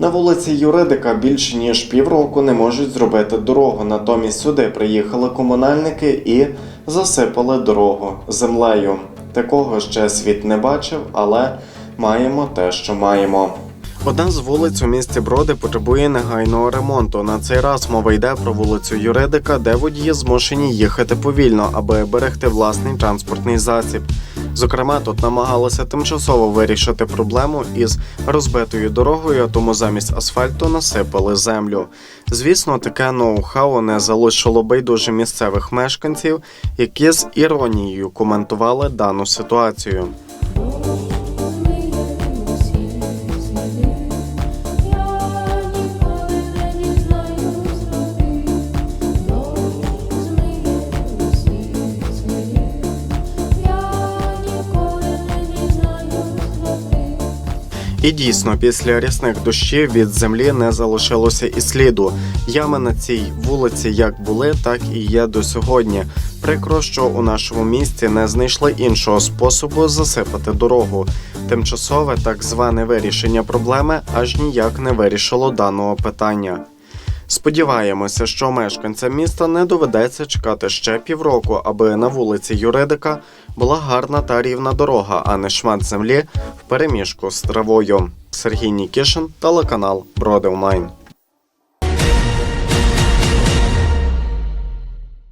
На вулиці Юридика більше ніж півроку не можуть зробити дорогу. Натомість сюди приїхали комунальники і засипали дорогу землею. Такого ще світ не бачив, але маємо те, що маємо. Одна з вулиць у місті Броди потребує негайного ремонту. На цей раз мова йде про вулицю Юридика, де водії змушені їхати повільно, аби берегти власний транспортний засіб. Зокрема, тут намагалися тимчасово вирішити проблему із розбитою дорогою, тому замість асфальту насипали землю. Звісно, таке ноу-хау не залишило байдуже місцевих мешканців, які з іронією коментували дану ситуацію. І дійсно, після рясних дощів від землі не залишилося і сліду. Ями на цій вулиці як були, так і є до сьогодні. Прикро, що у нашому місті не знайшли іншого способу засипати дорогу. Тимчасове так зване вирішення проблеми аж ніяк не вирішило даного питання. Сподіваємося, що мешканцям міста не доведеться чекати ще півроку, аби на вулиці Юридика була гарна та рівна дорога, а не шмат землі в переміжку з травою. Сергій Нікішин, телеканал Броди Онлайн.